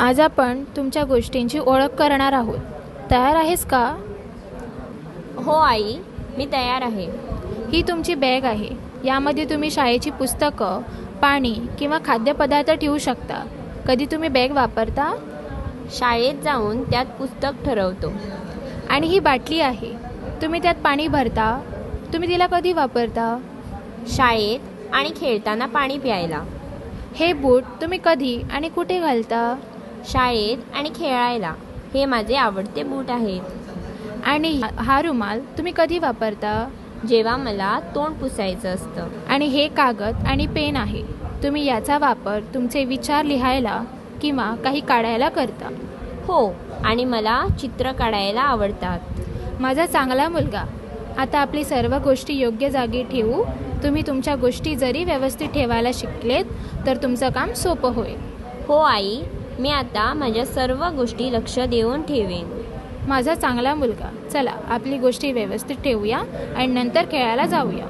आज आपण तुमच्या गोष्टींची ओळख करणार आहोत. तयार आहेस का? हो आई. मी तयार आहे. ही तुमची बॅग आहे. यामध्ये तुम्ही शाळेची पुस्तकं पाणी किंवा खाद्यपदार्थ ठेवू शकता. कधी तुम्ही बॅग वापरता? शाळेत जाऊन त्यात पुस्तक ठरवतो. आणि ही बाटली आहे. तुम्ही त्यात पाणी भरता? तुम्ही तिला कधी वापरता? शाळेत आणि खेळताना पाणी प्यायला. हे बूट तुम्ही कधी आणि कुठे घालता? शाळेत आणि खेळायला. हे माझे आवडते बूट आहेत. आणि हा रुमाल तुम्ही कधी वापरता? जेव्हा मला तोंड पुसायचं असतं. आणि हे कागद आणि पेन आहे. तुम्ही याचा वापर तुमचे विचार लिहायला किंवा काही काढायला करता? हो आणि मला चित्र काढायला आवडतात. माझा चांगला मुलगा आता आपली सर्व गोष्टी योग्य जागी ठेवू. तुम्ही तुमच्या गोष्टी जरी व्यवस्थित ठेवायला शिकलेत तर तुमचं काम सोपं होईल. हो आई. मी आता माझ्या सर्व गोष्टी लक्ष देऊन ठेवेन. माझा चांगला मुलगा. चला आपली गोष्टी व्यवस्थित ठेवूया आणि नंतर खेळायला जाऊया.